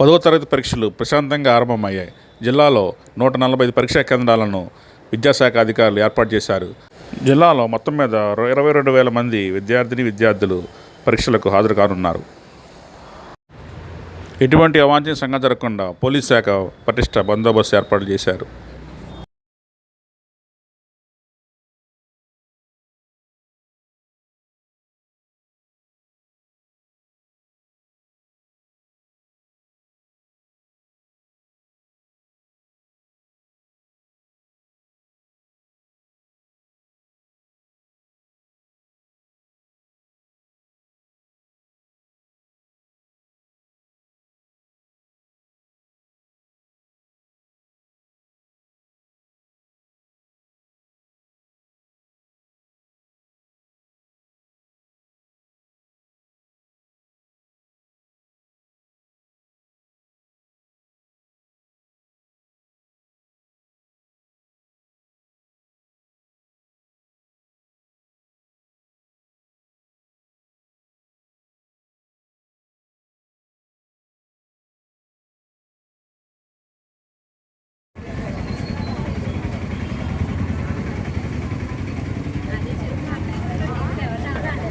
పదవ తరగతి పరీక్షలు ప్రశాంతంగా ఆరంభమయ్యాయి. జిల్లాలో నూట నలభై ఐదు పరీక్షా కేంద్రాలను విద్యాశాఖ అధికారులు ఏర్పాటు చేశారు. జిల్లాలో మొత్తం మీద ఇరవై రెండు వేల మంది విద్యార్థిని విద్యార్థులు పరీక్షలకు హాజరు కానున్నారు ఎటువంటి అవాంఛనీయ సంఘం జరగకుండా పోలీస్ శాఖ పటిష్ట బందోబస్తు ఏర్పాటు చేశారు.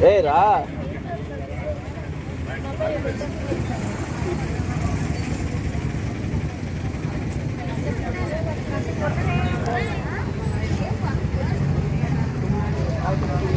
ఏ రా you.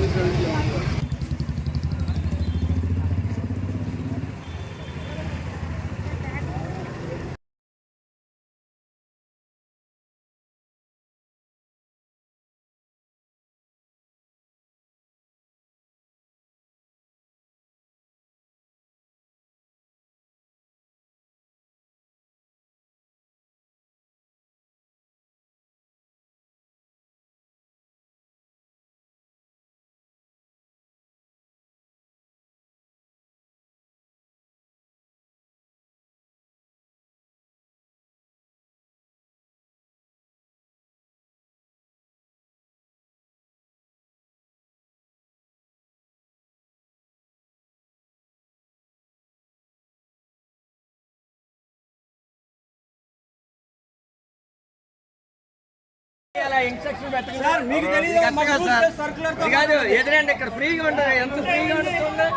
కాదు ఎదురండి ఇక్కడ ఫ్రీగా ఉంటుంది ఎంత ఫ్రీగా ఉంటుంది.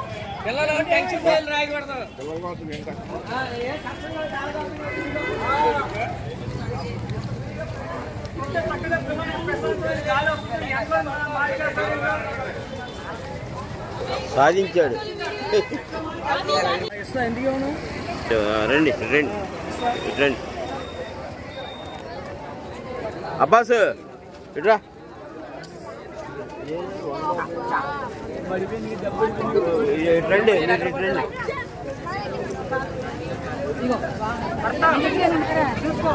పిల్లలు టెన్షన్ పోయి రాయకూడదు. సాధించాడు. రండి రండి రండి. అబ్బాస్ ఇట్రా ఇటు రండి రండి చూసుకో